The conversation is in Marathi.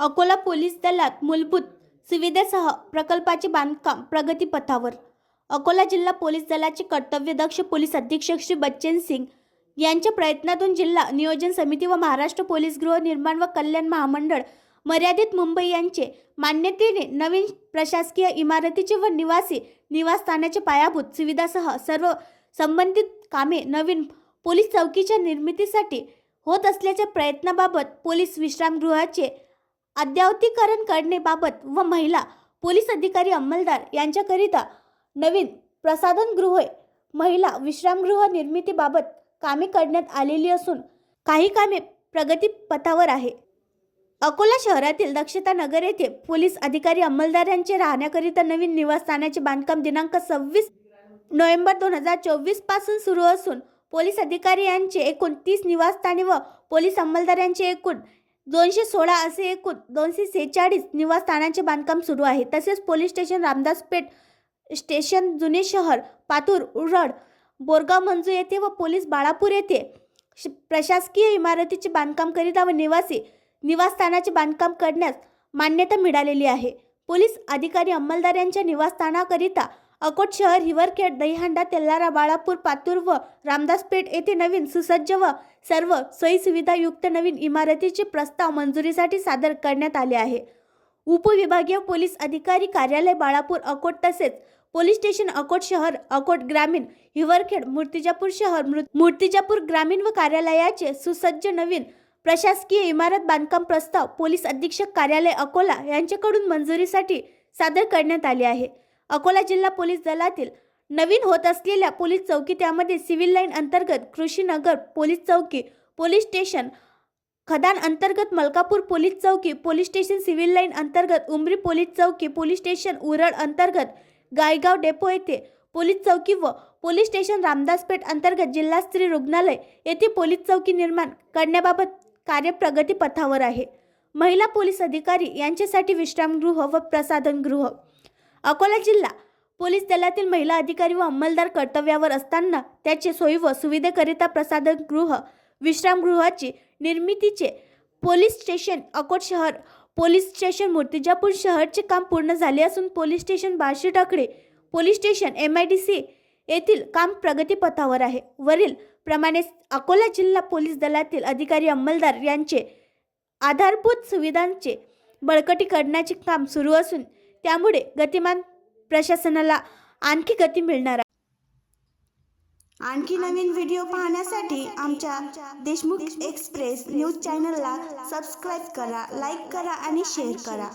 अकोला पोलीस दलात मूलभूत सुविधेसह प्रकल्पाचे बांधकाम प्रगतीपथावर. अकोला जिल्हा पोलीस दलाचे कर्तव्यदक्ष पोलीस अधीक्षक श्री बच्चन सिंग यांच्या प्रयत्नातून जिल्हा नियोजन समिती व महाराष्ट्र पोलीस गृहनिर्माण व कल्याण महामंडळ मर्यादित मुंबई यांचे मान्यतेने नवीन प्रशासकीय इमारतीचे व निवासी निवासस्थानाचे पायाभूत सुविधासह सर्व संबंधित कामे नवीन पोलीस चौकीच्या निर्मितीसाठी होत असल्याच्या प्रयत्नाबाबत पोलीस विश्रामगृहाचे अद्यावतीकरण करण्याबाबत व महिला पोलीस अधिकारी अंमलदार यांच्याकरिता नवीन प्रसाधनगृहे महिला विश्रामगृह निर्मितीबाबत कामे करण्यात आलेली असून काही कामे प्रगतीपथावर आहे. अकोला शहरातील दक्षता नगर येथे पोलीस अधिकारी अंमलदार यांचे राहण्याकरिता नवीन निवासस्थानाचे बांधकाम दिनांक सव्वीस नोव्हेंबर दोन हजार चोवीसपासून सुरू असून पोलीस अधिकारी यांचे एकूण तीस निवासस्थाने व पोलीस अंमलदार यांचे एकूण दोनशे सोळा असे एकूण दोनशे सेहेचाळीस निवासस्थानांचे बांधकाम सुरू आहे. तसेच पोलीस स्टेशन रामदासपेठ स्टेशन जुने शहर पातूर उरड बोरगाव मंजू येथे व पोलीस बाळापूर येथे श- प्रशासकीय इमारतीचे बांधकाम करीता व निवासी निवासस्थानाचे बांधकाम करण्यास मान्यता मिळालेली आहे. पोलीस अधिकारी अंमलदार यांच्या निवासस्थानाकरिता अकोट शहर हिवरखेड दहीहंडा तेल्लारा बाळापूर पातूर व रामदासपेठ येथे नवीन सुसज्ज व सर्व सोयीसुविधायुक्त नवीन इमारतीचे प्रस्ताव मंजुरीसाठी सादर करण्यात आले आहे. उपविभागीय पोलीस अधिकारी कार्यालय बाळापूर अकोट तसेच पोलीस स्टेशन अकोट शहर अकोट ग्रामीण हिवरखेड मूर्तिजापूर शहर मृ- मूर्तिजापूर ग्रामीण व कार्यालयाचे सुसज्ज नवीन प्रशासकीय इमारत बांधकाम प्रस्ताव पोलीस अधीक्षक कार्यालय अकोला यांच्याकडून मंजुरीसाठी सादर करण्यात आले आहे. अकोला जिल्हा पोलीस दलातील नवीन होत असलेल्या पोलीस चौकी त्यामध्ये सिव्हिल लाईन अंतर्गत कृषीनगर पोलीस चौकी पोलीस स्टेशन खदान अंतर्गत मलकापूर पोलीस चौकी पोलीस स्टेशन सिव्हिल लाईन अंतर्गत उमरी पोलीस चौकी पोलीस स्टेशन उरळ अंतर्गत गायगाव डेपो येथे पोलीस चौकी व पोलीस स्टेशन रामदासपेठ अंतर्गत जिल्हा स्त्री रुग्णालय येथे पोलीस चौकी निर्माण करण्याबाबत कार्य प्रगतीपथावर आहे. महिला पोलीस अधिकारी यांच्यासाठी विश्रामगृह व प्रसाधनगृह अकोला जिल्हा. पोलीस दलातील महिला अधिकारी व अंमलदार कर्तव्यावर असताना त्याचे सोयी व सुविधेकरिता प्रसाधनगृह विश्रामगृहाची निर्मितीचे पोलीस स्टेशन अकोट शहर पोलीस स्टेशन मूर्तिजापूर शहरचे काम पूर्ण झाले असून police station Barshi Takde police station M I D C येथील काम प्रगतीपथावर आहे. वरील प्रमाणे अकोला जिल्हा पोलीस दलातील अधिकारी अंमलदार यांचे आधारभूत सुविधांचे बळकटीकरणाचे काम सुरू असून त्यामुळे गतिमान प्रशासनाला आणखी गती मिळणार आहे. आणखी नवीन व्हिडिओ पाहण्यासाठी आमच्या देशमुख एक्सप्रेस न्यूज चॅनलला सबस्क्राईब करा लाईक करा आणि शेअर करा.